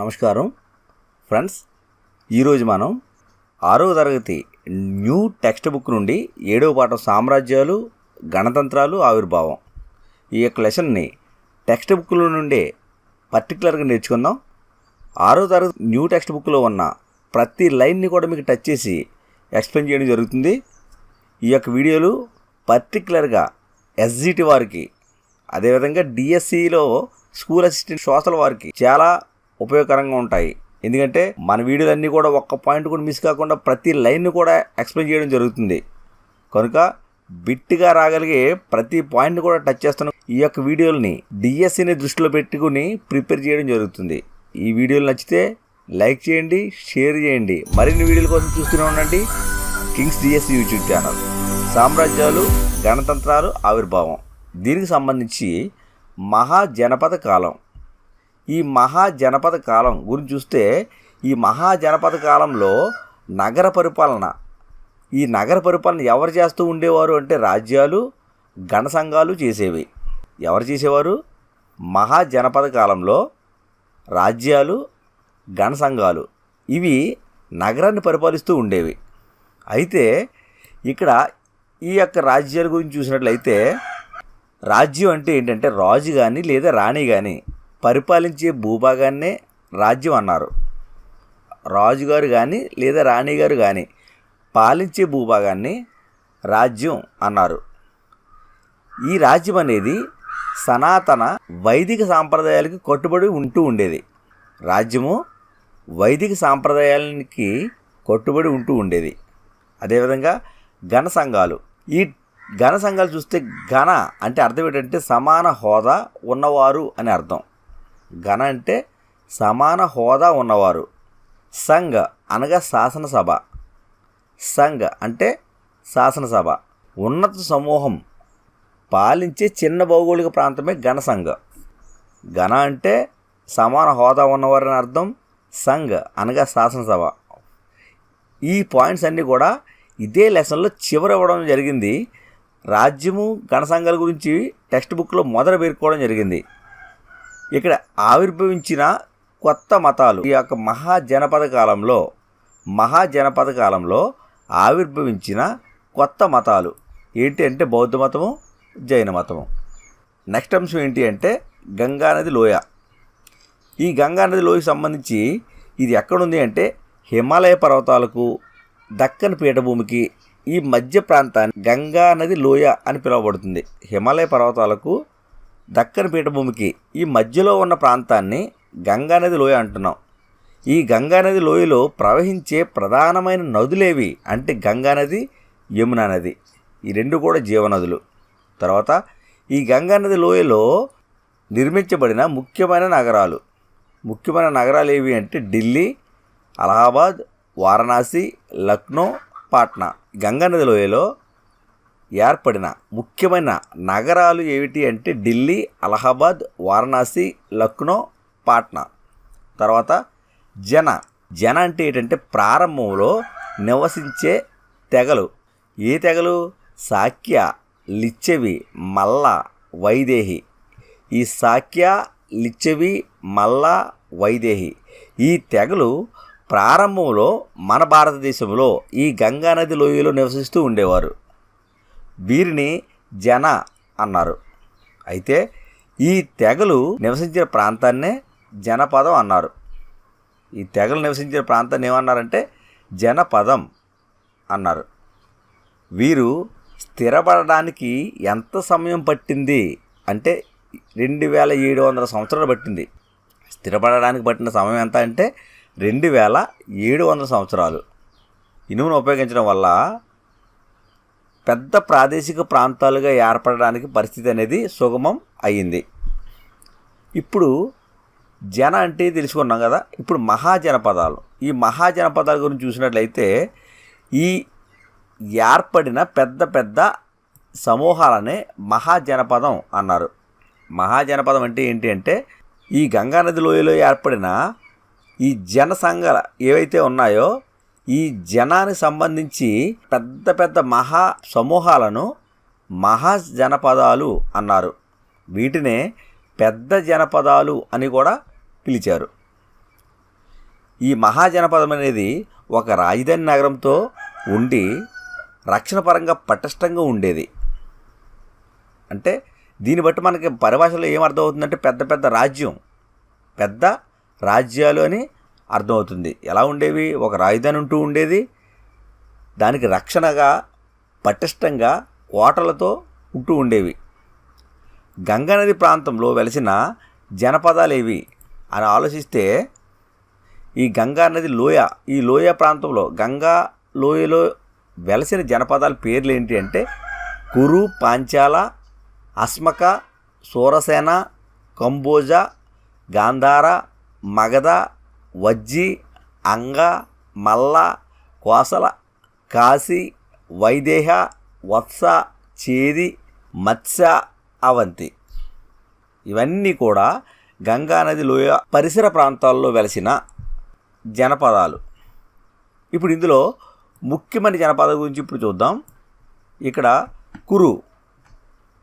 నమస్కారం. ఫ్రెండ్స్ ఈరోజు మనం ఆరవ తరగతి న్యూ టెక్స్ట్ బుక్ నుండి ఏడవ పాఠం సామ్రాజ్యాలు గణతంత్రాలు ఆవిర్భావం. ఈ యొక్క లెసన్ని టెక్స్ట్ బుక్లో నుండే పర్టికులర్గా నేర్చుకుందాం. ఆరో తరగతి న్యూ టెక్స్ట్ బుక్లో ఉన్న ప్రతి లైన్ని కూడా మీకు టచ్ చేసి ఎక్స్ప్లెయిన్ చేయడం జరుగుతుంది. ఈ యొక్క వీడియోలు పర్టికులర్గా ఎస్జిటి వారికి అదేవిధంగా డిఎస్సిలో స్కూల్ అసిస్టెంట్ సోషల్ వారికి చాలా ఉపయోగకరంగా ఉంటాయి. ఎందుకంటే మన వీడియోలన్నీ కూడా ఒక్క పాయింట్ కూడా మిస్ కాకుండా ప్రతి లైన్ని కూడా ఎక్స్ప్లెయిన్ చేయడం జరుగుతుంది. కనుక బిట్గా రాగలిగే ప్రతి పాయింట్ కూడా టచ్ చేస్తున్న ఈ యొక్క వీడియోలని డిఎస్సిని దృష్టిలో పెట్టుకుని ప్రిపేర్ చేయడం జరుగుతుంది. ఈ వీడియోలు నచ్చితే లైక్ చేయండి షేర్ చేయండి. మరిన్ని వీడియోల కోసం చూస్తూనే ఉండండి కింగ్స్ డిఎస్సి యూట్యూబ్ ఛానల్. సామ్రాజ్యాలు గణతంత్రాలు ఆవిర్భావం. దీనికి సంబంధించి మహాజనపద కాలం. ఈ మహాజనపద కాలం గురించి చూస్తే ఈ మహాజనపద కాలంలో నగర పరిపాలన. ఈ నగర పరిపాలన ఎవరు చేస్తూ ఉండేవారు అంటే రాజ్యాలు గణ సంఘాలు చేసేవి. ఎవరు చేసేవారు? మహాజనపద కాలంలో రాజ్యాలు గణ సంఘాలు. ఇవి నగరాన్ని పరిపాలిస్తూ ఉండేవి. అయితే ఇక్కడ ఈ యొక్క రాజ్యాల గురించి చూసినట్లయితే రాజ్యం అంటే ఏంటంటే రాజు కానీ లేదా రాణి కానీ పరిపాలించే భూభాగాన్నే రాజ్యం అన్నారు. రాజుగారు కానీ లేదా రాణిగారు కానీ పాలించే భూభాగాన్ని రాజ్యం అన్నారు. ఈ రాజ్యం అనేది సనాతన వైదిక సాంప్రదాయాలకి కట్టుబడి ఉంటూ ఉండేది. రాజ్యము వైదిక సాంప్రదాయాలకి కట్టుబడి ఉంటూ ఉండేది. అదేవిధంగా ఘన సంఘాలు. ఈ ఘన సంఘాలు చూస్తే ఘన అంటే అర్థం ఏంటంటే సమాన హోదా ఉన్నవారు అని అర్థం. ఘన అంటే సమాన హోదా ఉన్నవారు. సంఘ అనగా శాసనసభ. సంఘ అంటే శాసనసభ. ఉన్నత సమూహం పాలించే చిన్న భౌగోళిక ప్రాంతమే ఘన సంఘ. ఘన అంటే సమాన హోదా ఉన్నవారు అని అర్థం. సంఘ్ అనగా శాసనసభ. ఈ పాయింట్స్ అన్నీ కూడా ఇదే లెసన్లో చివరి ఇవ్వడం జరిగింది. రాజ్యము గణసంఘాల గురించి టెక్స్ట్ బుక్లో మొదట పేర్కోవడం జరిగింది. ఇక్కడ ఆవిర్భవించిన కొత్త మతాలు. ఈ యొక్క మహాజనపద కాలంలో మహాజనపద కాలంలో ఆవిర్భవించిన కొత్త మతాలు. ఏంటి అంటే బౌద్ధ మతము జైన మతము. నెక్స్ట్ అంశం ఏంటి అంటే గంగానది లోయ. ఈ గంగానది లోయకి సంబంధించి ఇది ఎక్కడుంది అంటే హిమాలయ పర్వతాలకు దక్కన్ పీఠభూమికి ఈ మధ్య ప్రాంతాన్ని గంగా నది లోయ అని పిలువబడుతుంది. హిమాలయ పర్వతాలకు దక్కన్ పీఠభూమికి ఈ మధ్యలో ఉన్న ప్రాంతాన్ని గంగా నది లోయ అంటున్నాం. ఈ గంగా నది లోయలో ప్రవహించే ప్రధానమైన నదులేవి అంటే గంగా నది యమునా నది. ఈ రెండు కూడా జీవనదులు. తర్వాత ఈ గంగా నది లోయలో నిర్మించబడిన ముఖ్యమైన నగరాలు. ముఖ్యమైన నగరాలు ఏవి అంటే ఢిల్లీ అలహాబాద్ వారణాసి లక్నో పాట్నా. గంగా నది లోయలో ఏర్పడిన ముఖ్యమైన నగరాలు ఏమిటి అంటే ఢిల్లీ అలహాబాద్ వారణాసి లక్నో పాట్నా. తర్వాత జన జన అంటే ఏంటంటే ప్రారంభంలో నివసించే తెగలు. ఏ తెగలు? సాక్య లిచ్చెవి మల్ల వైదేహి. ఈ సాక్య లిచ్చెవి మల్ల వైదేహి. ఈ తెగలు ప్రారంభంలో మన భారతదేశంలో ఈ గంగానది లోయలో నివసిస్తూ ఉండేవారు. వీరిని జన అన్నారు. అయితే ఈ తెగలు నివసించిన ప్రాంతాన్నే జనపదం అన్నారు. ఈ తెగలు నివసించిన ప్రాంతాన్ని ఏమన్నారంటే జనపదం అన్నారు. వీరు స్థిరపడడానికి ఎంత సమయం పట్టింది? అంటే రెండు వేల ఏడు వందల సంవత్సరాలు పట్టింది. స్థిరపడడానికి పట్టిన సమయం ఎంత అంటే రెండు వేల ఏడు వందల సంవత్సరాలు. ఇనుమును ఉపయోగించడం వల్ల పెద్ద ప్రాదేశిక ప్రాంతాలుగా ఏర్పడడానికి పరిస్థితి అనేది సుగమం అయ్యింది. ఇప్పుడు జన అంటే తెలుసుకున్నాం కదా ఇప్పుడు మహాజనపదాలు. ఈ మహాజనపదాల గురించి చూసినట్లయితే ఈ ఏర్పడిన పెద్ద పెద్ద సమూహాలనే మహాజనపదం అన్నారు. మహాజనపదం అంటే ఏంటి అంటే ఈ గంగానది లోయలో ఏర్పడిన ఈ జన సంఘాలు ఏవైతే ఉన్నాయో ఈ జనానికి సంబంధించి పెద్ద పెద్ద మహా సమూహాలను మహా జనపదాలు అన్నారు. వీటినే పెద్ద జనపదాలు అని కూడా పిలిచారు. ఈ మహాజనపదం అనేది ఒక రాజధాని నగరంతో ఉండి రక్షణ పరంగా పటిష్టంగా ఉండేది. అంటే దీన్ని బట్టి మనకి పరిభాషలో ఏమర్థమవుతుందంటే పెద్ద పెద్ద రాజ్యం పెద్ద రాజ్యాలు అని అర్థమవుతుంది. ఎలా ఉండేవి? ఒక రాజధాని ఉంటూ ఉండేది. దానికి రక్షణగా పటిష్టంగా కోటలతో ఉంటూ ఉండేవి. గంగానది ప్రాంతంలో వెలిసిన జనపదాలు ఏవి అని ఆలోచిస్తే ఈ గంగా నది లోయ ఈ లోయ ప్రాంతంలో గంగా లోయలో వెలసిన జనపదాల పేర్లు ఏంటి అంటే కురు పాంచాల అస్మక సూరసేన కంబోజ గాంధార మగధ వజ్జి అంగ మల్ల కోసల కాశీ వైదేహ వత్స చేది మత్స్య అవంతి. ఇవన్నీ కూడా గంగానది లోయ పరిసర ప్రాంతాల్లో వెలసిన జనపదాలు. ఇప్పుడు ఇందులో ముఖ్యమైన జనపదం గురించి ఇప్పుడు చూద్దాం. ఇక్కడ కురు.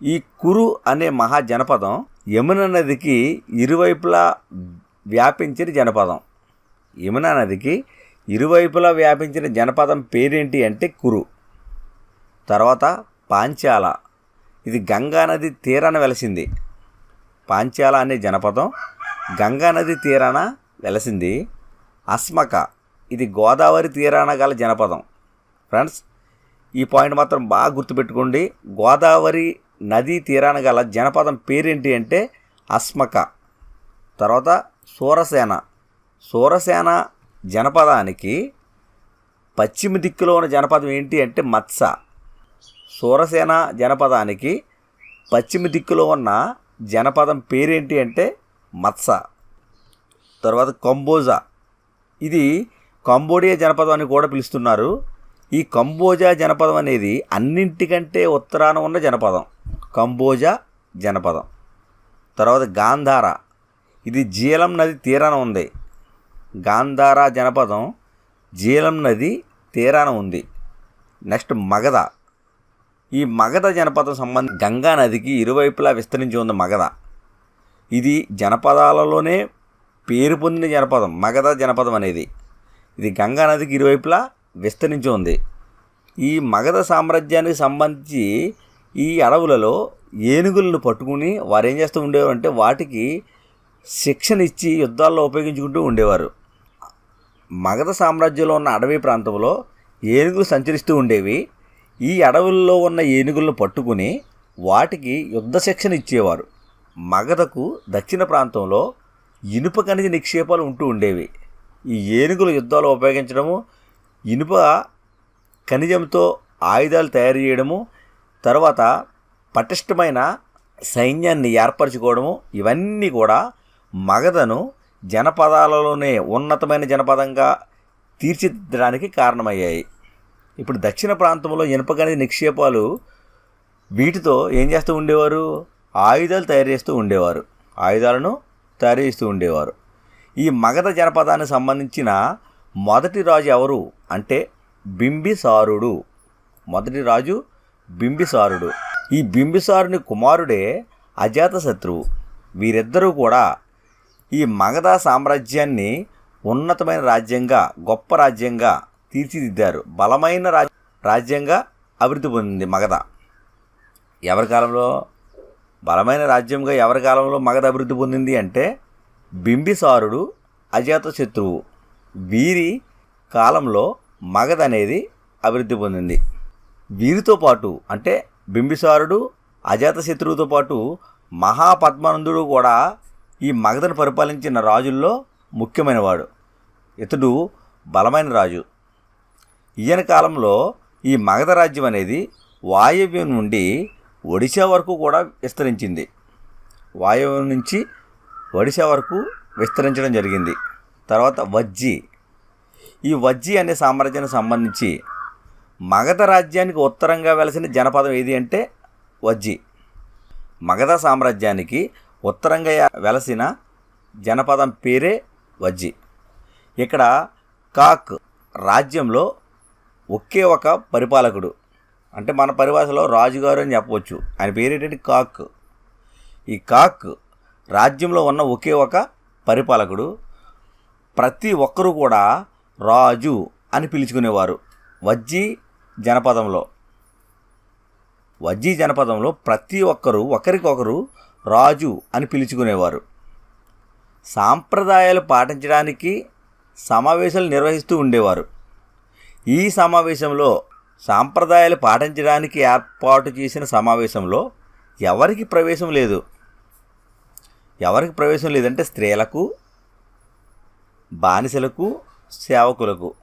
ఈ కురు అనే మహా జనపదం యమున నదికి ఇరువైపులా వ్యాపించిన జనపదం. యమునా నదికి ఇరువైపులా వ్యాపించిన జనపదం పేరేంటి అంటే కురు. తర్వాత పాంచాల. ఇది గంగా నది తీరాన వెలసింది. పాంచాల అనే జనపదం గంగా నది తీరాన వెలసింది. అస్మక. ఇది గోదావరి తీరాన గల జనపదం. ఫ్రెండ్స్ ఈ పాయింట్ మాత్రం బాగా గుర్తుపెట్టుకోండి. గోదావరి నదీ తీరాన గల జనపదం పేరేంటి అంటే అస్మక. తర్వాత సూరసేన. సూరసేన జనపదానికి పశ్చిమ దిక్కులో ఉన్న జనపదం ఏంటి అంటే మత్స. సూరసేన జనపదానికి పశ్చిమ దిక్కులో ఉన్న జనపదం పేరేంటి అంటే మత్స. తర్వాత కంబోజా. ఇది కంబోడియా జనపదం అని కూడా పిలుస్తున్నారు. ఈ కంబోజా జనపదం అనేది అన్నింటికంటే ఉత్తరాన ఉన్న జనపదం. కంబోజా జనపదం. తర్వాత గాంధార. ఇది జీలం నది తీరాన ఉంది. గాంధార జనపదం జీలం నది తీరాన ఉంది. నెక్స్ట్ మగధ. ఈ మగధ జనపదం సంబంధం గంగా నదికి ఇరువైపులా విస్తరించి ఉంది మగధ. ఇది జనపదాలలోనే పేరు పొందిన జనపదం మగధ జనపదం అనేది. ఇది గంగా నదికి ఇరువైపులా విస్తరించి ఉంది. ఈ మగధ సామ్రాజ్యానికి సంబంధించి ఈ అడవులలో ఏనుగులను పట్టుకుని వారు ఏం చేస్తూ ఉండేవారు అంటే వాటికి శిక్షణ ఇచ్చి యుద్ధాల్లో ఉపయోగించుకుంటూ ఉండేవారు. మగధ సామ్రాజ్యంలో ఉన్న అడవి ప్రాంతంలో ఏనుగులు సంచరిస్తూ ఉండేవి. ఈ అడవుల్లో ఉన్న ఏనుగులను పట్టుకుని వాటికి యుద్ధ శిక్షణ ఇచ్చేవారు. మగధకు దక్షిణ ప్రాంతంలో ఇనుప ఖనిజ నిక్షేపాలు ఉంటూ ఉండేవి. ఈ ఏనుగుల యుద్ధాలు ఉపయోగించడము ఇనుప ఖనిజంతో ఆయుధాలు తయారు చేయడము తర్వాత పటిష్టమైన సైన్యాన్ని ఏర్పరచుకోవడము ఇవన్నీ కూడా మగధను జనపదాలలోనే ఉన్నతమైన జనపదంగా తీర్చిదిద్దడానికి కారణమయ్యాయి. ఇప్పుడు దక్షిణ ప్రాంతంలో ఇనుపగని నిక్షేపాలు వీటితో ఏం చేస్తూ ఉండేవారు? ఆయుధాలు తయారు చేస్తూ ఉండేవారు. ఆయుధాలను తయారు చేస్తూ ఉండేవారు. ఈ మగధ జనపదానికి సంబంధించిన మొదటి రాజు ఎవరు అంటే బింబిసారుడు. మొదటి రాజు బింబిసారుడు. ఈ బింబిసారుని కుమారుడే అజాతశత్రువు. వీరిద్దరూ కూడా ఈ మగధ సామ్రాజ్యాన్ని ఉన్నతమైన రాజ్యంగా గొప్ప రాజ్యంగా తీర్చిదిద్దారు. బలమైన రాజ్ రాజ్యంగా అభివృద్ధి పొందింది మగధ. ఎవరి కాలంలో? బలమైన రాజ్యంగా ఎవరి కాలంలో మగధ అభివృద్ధి పొందింది అంటే బింబిసారుడు అజాతశత్రువు వీరి కాలంలో మగధ అనేది అభివృద్ధి పొందింది. వీరితో పాటు అంటే బింబిసారుడు అజాతశత్రువుతో పాటు మహాపద్మానందుడు కూడా ఈ మగధను పరిపాలించిన రాజుల్లో ముఖ్యమైనవాడు. ఇతడు బలమైన రాజు. ఈయన కాలంలో ఈ మగధ రాజ్యం అనేది వాయవ్యం నుండి ఒడిశా వరకు కూడా విస్తరించింది. వాయవ్యం నుంచి ఒడిశా వరకు విస్తరించడం జరిగింది. తర్వాత వజ్జి. ఈ వజ్జి అనే సామ్రాజ్యానికి సంబంధించి మగధ రాజ్యానికి ఉత్తరంగా వెలసిన జనపదం ఏది అంటే వజ్జి. మగధ సామ్రాజ్యానికి ఉత్తరంగా వెలసిన జనపదం పేరే వజ్జి. ఇక్కడ కాక్ రాజ్యంలో ఒకే ఒక పరిపాలకుడు. అంటే మన పరిభాషలో రాజుగారు అని చెప్పవచ్చు. ఆయన పేరు ఏంటంటే కాక్. ఈ కాక్ రాజ్యంలో ఉన్న ఒకే ఒక పరిపాలకుడు. ప్రతి ఒక్కరూ కూడా రాజు అని పిలుచుకునేవారు వజ్జీ జనపదంలో. వజ్జీ జనపదంలో ప్రతి ఒక్కరూ ఒకరికొకరు రాజు అని పిలుచుకునేవారు. సాంప్రదాయాలు పాటించడానికి సమావేశాలు నిర్వహిస్తూ ఉండేవారు. ఈ సమావేశంలో సాంప్రదాయాలు పాటించడానికి ఏర్పాటు చేసిన సమావేశంలో ఎవరికి ప్రవేశం లేదు? ఎవరికి ప్రవేశం లేదంటే స్త్రీలకు బానిసలకు సేవకులకు.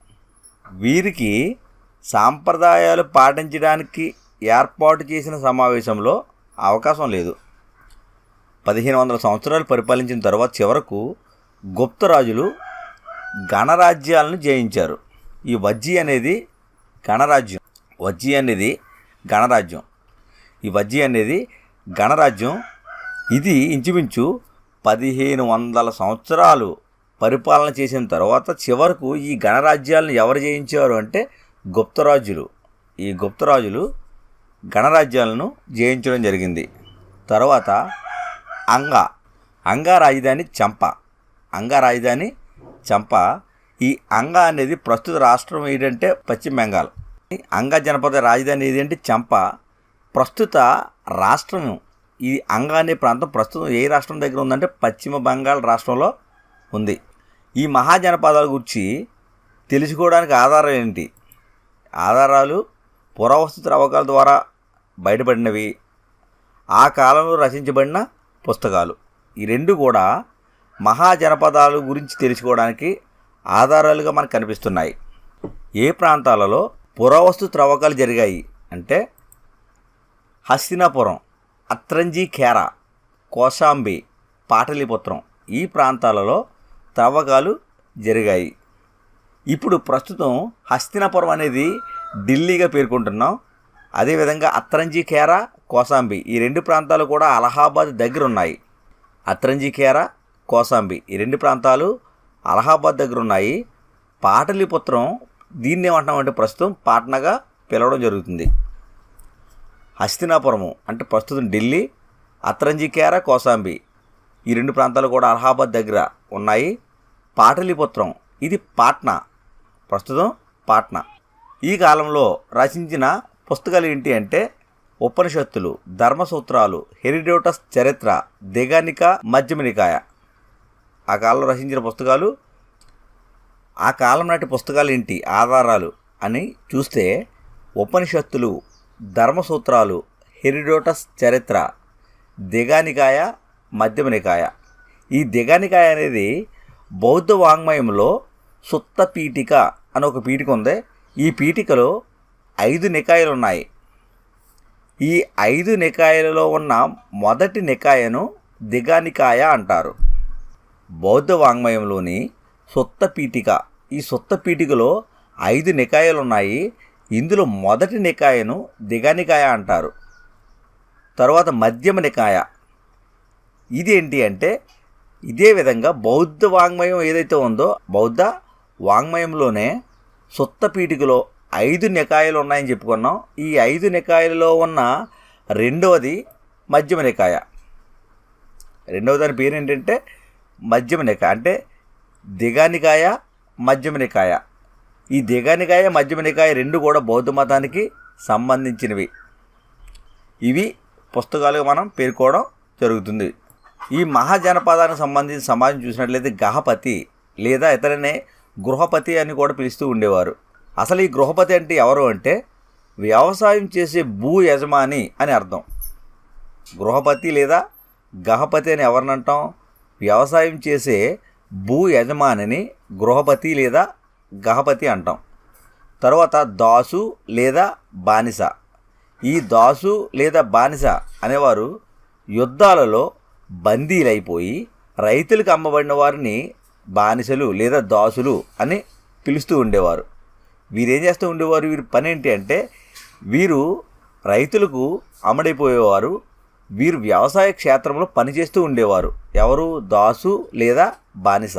వీరికి సాంప్రదాయాలు పాటించడానికి ఏర్పాటు చేసిన సమావేశంలో అవకాశం లేదు. పదిహేను వందల సంవత్సరాలు పరిపాలించిన తర్వాత చివరకు గుప్తరాజులు గణరాజ్యాలను జయించారు. ఈ వజ్జీ అనేది గణరాజ్యం. వజ్జీ అనేది గణరాజ్యం. ఈ వజ్జీ అనేది గణరాజ్యం. ఇది ఇంచుమించు పదిహేను వందల సంవత్సరాలు పరిపాలన చేసిన తర్వాత చివరకు ఈ గణరాజ్యాలను ఎవరు జయించారు అంటే గుప్తరాజులు ఈ గుప్తరాజులు గణరాజ్యాలను జయించడం జరిగింది. తర్వాత అంగ. అంగ రాజధాని చంప. అంగ రాజధాని చంప. ఈ అంగ అనేది ప్రస్తుత రాష్ట్రం ఏంటంటే పశ్చిమ బెంగాల్. అంగ జనపద రాజధాని ఏదంటే చంప. ప్రస్తుత రాష్ట్రం ఈ అంగ అనే ప్రాంతం ప్రస్తుతం ఏ రాష్ట్రం దగ్గర ఉందంటే పశ్చిమ బెంగాల్ రాష్ట్రంలో ఉంది. ఈ మహాజనపదాల గురించి తెలుసుకోవడానికి ఆధారం ఏంటి? ఆధారాలు పురావస్తు త్రవ్వకాల ద్వారా బయటపడినవి. ఆ కాలంలో రచించబడిన పుస్తకాలు. ఈ రెండు కూడా మహాజనపదాల గురించి తెలుసుకోవడానికి ఆధారాలుగా మనకు కనిపిస్తున్నాయి. ఏ ప్రాంతాలలో పురావస్తు త్రవ్వకాలు జరిగాయి అంటే హస్తినాపురం అత్రంజీ ఖేరా కోశాంబి పాటలీపుత్రం ఈ ప్రాంతాలలో త్రవ్వకాలు జరిగాయి. ఇప్పుడు ప్రస్తుతం హస్తినాపురం అనేది ఢిల్లీగా పేర్కొంటున్నాం. అదేవిధంగా అత్రంజీ ఖేరా కోసాంబి. ఈ రెండు ప్రాంతాలు కూడా అలహాబాద్ దగ్గర ఉన్నాయి అత్రంజీ కోసాంబి. ఈ రెండు ప్రాంతాలు అలహాబాద్ దగ్గర ఉన్నాయి పాటలీపుత్రం దీన్ని ఏమంటామంటే ప్రస్తుతం పాట్నాగా పిలవడం జరుగుతుంది. హస్తినాపురము అంటే ప్రస్తుతం ఢిల్లీ అత్రంజికేర కోసాంబి. ఈ రెండు ప్రాంతాలు కూడా అలహాబాద్ దగ్గర ఉన్నాయి. పాటలీపుత్రం ఇది పాట్నా. ప్రస్తుతం పాట్నా. ఈ కాలంలో రచించిన పుస్తకాలు ఏంటి అంటే ఉపనిషత్తులు ధర్మసూత్రాలు హెరిడోటస్ చరిత్ర దిగానిక మధ్యమనికాయ ఆ కాలంలో రచించిన పుస్తకాలు ఆ కాలం నాటి పుస్తకాలు ఏంటి ఆధారాలు అని చూస్తే ఉపనిషత్తులు ధర్మసూత్రాలు హెరిడోటస్ చరిత్ర దిగానికాయ మధ్యమనికాయ ఈ దిగానికాయ అనేది బౌద్ధ వాంగ్మయంలో సుత్త పీఠిక అని ఒక పీఠిక ఉంది. ఈ పీఠికలో ఐదు నికాయలు ఉన్నాయి ఈ ఐదు నికాయలలో ఉన్న మొదటి నికాయను దిగానికాయ అంటారు. బౌద్ధ వాంగ్మయంలోని సొత్త పీఠిక ఈ సొత్త పీఠికలో ఐదు నికాయలు ఉన్నాయి ఇందులో మొదటి నికాయను దిగానికాయ అంటారు. తర్వాత మధ్యమ నికాయ. ఇదేంటి అంటే ఇదే విధంగా బౌద్ధ వాంగ్మయం ఏదైతే ఉందో బౌద్ధ వాంగ్మయంలోనే సొత్త పీఠికలో ఐదు నికాయలు ఉన్నాయని చెప్పుకున్నాం. ఈ ఐదు నికాయలలో ఉన్న రెండవది మధ్యమ నికాయ. రెండవ దాని పేరు ఏంటంటే మధ్యమ నికాయ. అంటే దిగానికాయ మధ్యమ నికాయ. ఈ దిగానికాయ మధ్యమ నికాయ రెండు కూడా బౌద్ధ మతానికి సంబంధించినవి. ఇవి పుస్తకాలుగా మనం పేర్కోవడం జరుగుతుంది. ఈ మహాజనపదానికి సంబంధించిన సమాజం చూసినట్లయితే గహపతి లేదా ఇతరనే గృహపతి అని కూడా పిలుస్తూ ఉండేవారు. అసలు ఈ గృహపతి అంటే ఎవరు అంటే వ్యవసాయం చేసే భూ యజమాని అని అర్థం. గృహపతి లేదా గహపతి అని ఎవరిని అంటాం వ్యవసాయం చేసే భూ యజమానిని గృహపతి లేదా గహపతి అంటాం. తర్వాత దాసు లేదా బానిస. ఈ దాసు లేదా బానిస అనేవారు యుద్ధాలలో బందీలైపోయి రైతులకు అమ్మబడిన వారిని బానిసలు లేదా దాసులు అని పిలుస్తూ ఉండేవారు. వీరేం చేస్తూ ఉండేవారు? వీరి పని ఏంటి అంటే వీరు రైతులకు అమ్మడైపోయేవారు. వీరు వ్యవసాయ క్షేత్రంలో పనిచేస్తూ ఉండేవారు. ఎవరు? దాసు లేదా బానిస.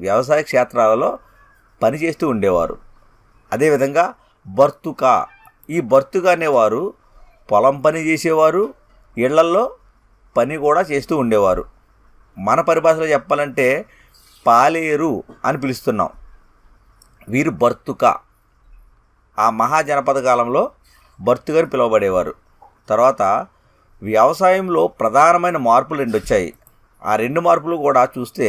వ్యవసాయ క్షేత్రాలలో పనిచేస్తూ ఉండేవారు. అదేవిధంగా బర్తుక. ఈ బర్తుక అనేవారు పొలం పని చేసేవారు. ఇళ్ళల్లో పని కూడా చేస్తూ ఉండేవారు. మన పరిభాషలో చెప్పాలంటే పాలేరు అని పిలుస్తున్నాం. వీరు బర్తుక. ఆ మహాజనపద కాలంలో భర్తుగారు పిలువబడేవారు. తర్వాత వ్యవసాయంలో ప్రధానమైన మార్పులు రెండు వచ్చాయి ఆ రెండు మార్పులు కూడా చూస్తే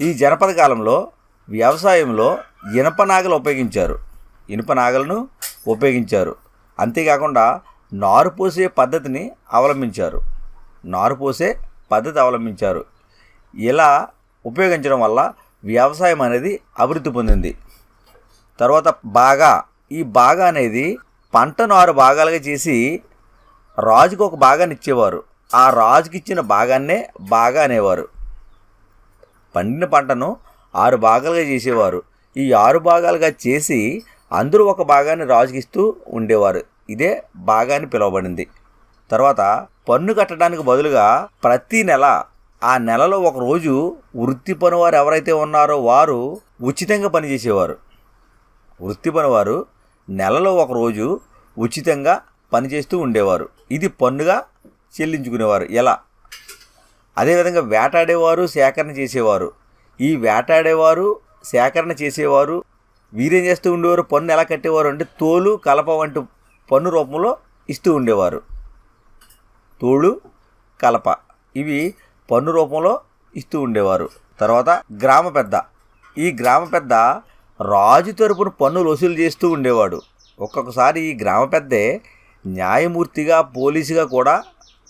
ఈ జనపద కాలంలో వ్యవసాయంలో ఇనప నాగలు ఉపయోగించారు. ఇనుప నాగలను ఉపయోగించారు. అంతేకాకుండా నారు పోసే పద్ధతిని అవలంబించారు. నారు పోసే పద్ధతి అవలంబించారు. ఇలా ఉపయోగించడం వల్ల వ్యవసాయం అనేది అభివృద్ధి పొందింది. తర్వాత బాగా ఈ బాగా అనేది పంటను ఆరు భాగాలుగా చేసి రాజుకు ఒక భాగాన్ని ఇచ్చేవారు. ఆ రాజుకి ఇచ్చిన భాగాన్నే బాగా అనేవారు. పండిన పంటను ఆరు భాగాలుగా చేసేవారు. ఈ ఆరు భాగాలుగా చేసి అందరూ ఒక భాగాన్ని రాజుకి ఇస్తూ ఉండేవారు. ఇదే భాగాన్ని పిలువబడింది. తర్వాత పన్ను కట్టడానికి బదులుగా ప్రతి నెల ఆ నెలలో ఒక రోజు వృత్తి పని వారు ఎవరైతే ఉన్నారో వారు ఉచితంగా పనిచేసేవారు. వృత్తిపని వారు నెలలో ఒకరోజు ఉచితంగా పనిచేస్తూ ఉండేవారు. ఇది పన్నుగా చెల్లించుకునేవారు. ఎలా? అదేవిధంగా వేటాడేవారు సేకరణ చేసేవారు. ఈ వేటాడేవారు సేకరణ చేసేవారు వీరేం చేస్తూ ఉండేవారు? పన్ను ఎలా కట్టేవారు అంటే తోలు కలప వంటి పన్ను రూపంలో ఇస్తూ ఉండేవారు. తోలు కలప ఇవి పన్ను రూపంలో ఇస్తూ ఉండేవారు. తర్వాత గ్రామ పెద్ద. ఈ గ్రామ పెద్ద రాజు తరపున పన్నులు వసూలు చేస్తూ ఉండేవాడు. ఒక్కొక్కసారి ఈ గ్రామ పెద్దే న్యాయమూర్తిగా పోలీసుగా కూడా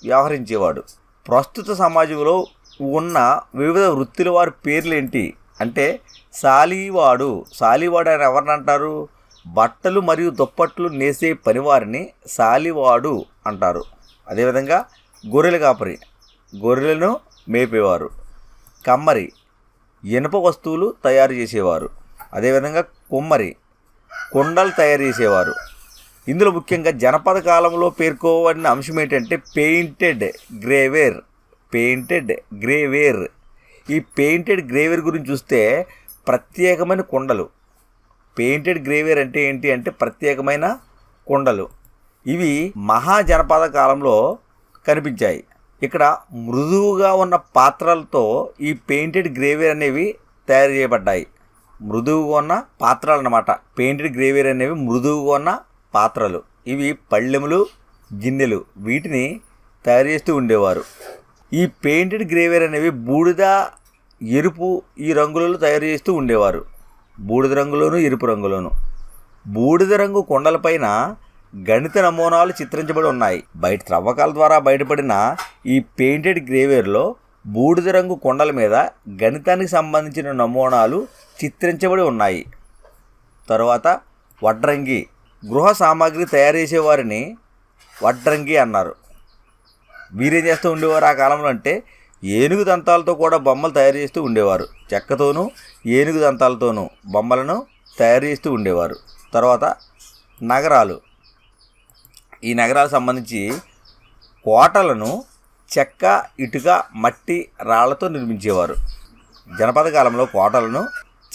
వ్యవహరించేవాడు. ప్రస్తుత సమాజంలో ఉన్న వివిధ వృత్తుల వారి పేర్లేంటి? అంటే సాలీవాడు. సాలీవాడు అని ఎవరిని అంటారు? బట్టలు మరియు దుప్పట్లు నేసే పనివారిని సాలివాడు అంటారు. అదేవిధంగా గొర్రెల కాపరి. గొర్రెలను మేపేవారు. కమ్మరి. ఇనుప వస్తువులు తయారు చేసేవారు. అదేవిధంగా కుమ్మరి కుండలు తయారు చేసేవారు. ఇందులో ముఖ్యంగా జనపద కాలంలో పేర్కోబడిన అంశం ఏంటంటే painted grey ware painted grey ware. ఈ పెయింటెడ్ గ్రేవేర్ గురించి చూస్తే ప్రత్యేకమైన కుండలు. పెయింటెడ్ గ్రేవేర్ అంటే ఏంటి అంటే ప్రత్యేకమైన కుండలు. ఇవి మహాజనపద కాలంలో కనిపించాయి. ఇక్కడ మృదువుగా ఉన్న పాత్రలతో ఈ పెయింటెడ్ గ్రేవేర్ అనేవి తయారు చేయబడ్డాయి. మృదువుగా ఉన్న పాత్రలు అన్నమాట పెయింటెడ్ గ్రేవీర్ అనేవి మృదువుగా ఉన్న పాత్రలు. ఇవి పళ్ళెములు గిన్నెలు. వీటిని తయారు చేస్తూ ఉండేవారు. ఈ పెయింటెడ్ గ్రేవీర్ అనేవి బూడిద ఎరుపు ఈ రంగులలో తయారు చేస్తూ ఉండేవారు. బూడిద రంగులోను ఎరుపు రంగులోను. బూడిద రంగు కొండలపైన గణిత నమూనాలు చిత్రించబడి ఉన్నాయి. బయట త్రవ్వకాల ద్వారా బయటపడిన ఈ పెయింటెడ్ గ్రేవేర్లో బూడిద రంగు కొండల మీద గణితానికి సంబంధించిన నమూనాలు చిత్రించబడి ఉన్నాయి. తరువాత వడ్రంగి గృహ సామాగ్రి తయారు చేసేవారిని వడ్రంగి అన్నారు. వీరేం చేస్తూ ఉండేవారు ఆ కాలంలో అంటే ఏనుగు దంతాలతో కూడా బొమ్మలు తయారు చేస్తూ ఉండేవారు. చెక్కతోనూ ఏనుగు దంతాలతోనూ బొమ్మలను తయారు చేస్తూ ఉండేవారు. తర్వాత నగరాలు. ఈ నగరాలకు సంబంధించి కోటలను చెక్క ఇటుక మట్టి రాళ్ళతో నిర్మించేవారు. జనపద కాలంలో కోటలను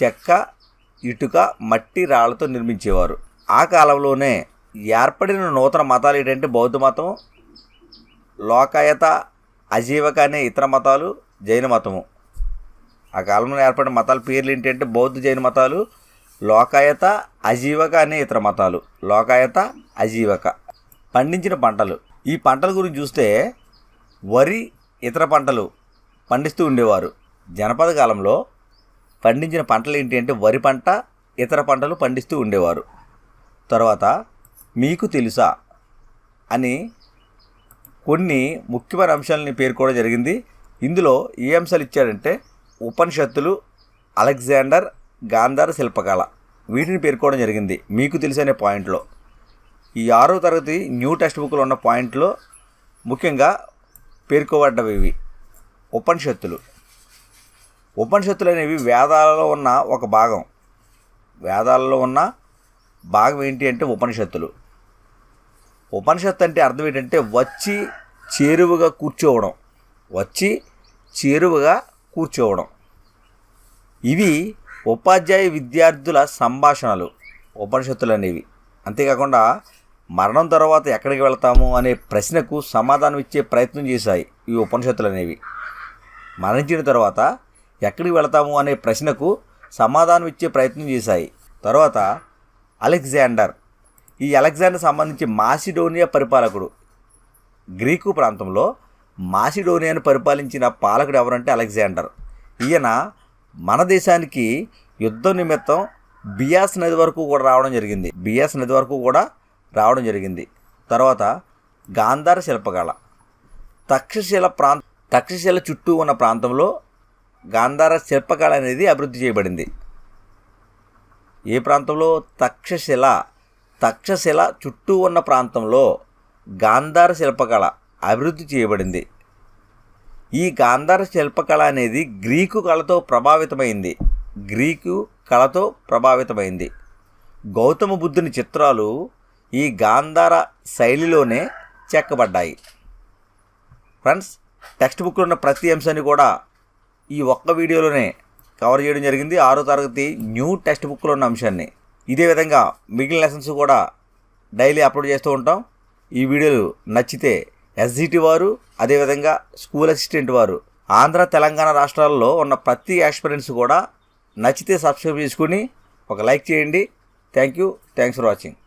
చెక్క ఇటుక మట్టి రాళ్ళతో నిర్మించేవారు. ఆ కాలంలోనే ఏర్పడిన నూతన మతాలు ఏంటంటే బౌద్ధ మతం లోకాయత అజీవక అనే ఇతర మతాలు జైన మతము. ఆ కాలంలో ఏర్పడిన మతాల పేర్లు ఏంటంటే బౌద్ధ జైన మతాలు లోకాయత అజీవక అనే ఇతర మతాలు. లోకాయత అజీవక. పండించిన పంటలు. ఈ పంటల గురించి చూస్తే వరి ఇతర పంటలు పండిస్తూ ఉండేవారు. జనపద కాలంలో పండించిన పంటలు ఏంటి అంటే వరి పంట ఇతర పంటలు పండిస్తూ ఉండేవారు. తర్వాత మీకు తెలుసా అని కొన్ని ముఖ్యమైన అంశాలని పేర్కోవడం జరిగింది. ఇందులో ఏ అంశాలు ఇచ్చారంటే ఉపనిషత్తులు అలెగ్జాండర్ గాంధార శిల్పకళ వీటిని పేర్కోవడం జరిగింది. మీకు తెలిసనే పాయింట్లో. ఈ ఆరో తరగతి న్యూ టెక్స్ట్ బుక్లో ఉన్న పాయింట్లో ముఖ్యంగా పేర్కోబడ్డవి ఇవి. ఉపనిషత్తులు. ఉపనిషత్తులు అనేవి వేదాలలో ఉన్న ఒక భాగం. వేదాలలో ఉన్న భాగం ఏంటి అంటే ఉపనిషత్తులు. ఉపనిషత్తు అంటే అర్థం ఏంటంటే వచ్చి చేరువగా కూర్చోవడం. వచ్చి చేరువగా కూర్చోవడం. ఇవి ఉపాధ్యాయ విద్యార్థుల సంభాషణలు ఉపనిషత్తులు అనేవి అంతేకాకుండా మరణం తర్వాత ఎక్కడికి వెళ్తాము అనే ప్రశ్నకు సమాధానం ఇచ్చే ప్రయత్నం చేశాయి ఈ ఉపనిషత్తులు అనేవి మరణించిన తర్వాత ఎక్కడికి వెళతాము అనే ప్రశ్నకు సమాధానం ఇచ్చే ప్రయత్నం చేశాయి. తర్వాత అలెగ్జాండర్ ఈ అలెగ్జాండర్ సంబంధించి మాసిడోనియా పరిపాలకుడు. గ్రీకు ప్రాంతంలో మాసిడోనియాను పరిపాలించిన పాలకుడు ఎవరంటే అలెగ్జాండర్. ఈయన మన దేశానికి యుద్ధం నిమిత్తం బియాస్ నది వరకు కూడా రావడం జరిగింది. బియాస్ నది వరకు కూడా రావడం జరిగింది. తర్వాత గాంధార శిల్పకళ. తక్షశిల ప్రాంత తక్షశిల చుట్టూ ఉన్న ప్రాంతంలో గాంధార శిల్పకళ అనేది అభివృద్ధి చేయబడింది. ఏ ప్రాంతంలో తక్షశిల తక్షశిల చుట్టూ ఉన్న ప్రాంతంలో గాంధార శిల్పకళ అభివృద్ధి చేయబడింది. ఈ గాంధార శిల్పకళ అనేది గ్రీకు కళతో ప్రభావితమైంది. గ్రీకు కళతో ప్రభావితమైంది. గౌతమ బుద్ధుని చిత్రాలు ఈ గాంధార శైలిలోనే చెక్కబడ్డాయి. ఫ్రెండ్స్ టెక్స్ట్ బుక్లో ఉన్న ప్రతి అంశాన్ని కూడా ఈ ఒక్క వీడియోలోనే కవర్ చేయడం జరిగింది. ఆరో తరగతి న్యూ టెక్స్ట్ బుక్లో ఉన్న అంశాన్ని. ఇదే విధంగా మిగిలిన లెసన్స్ కూడా డైలీ అప్లోడ్ చేస్తూ ఉంటాం. ఈ వీడియోలు నచ్చితే ఎస్జిటి వారు అదేవిధంగా స్కూల్ అసిస్టెంట్ వారు ఆంధ్ర తెలంగాణ రాష్ట్రాల్లో ఉన్న ప్రతి ఎక్స్పీరియన్స్ కూడా నచ్చితే సబ్స్క్రైబ్ చేసుకుని ఒక లైక్ చేయండి. Thank you thanks for watching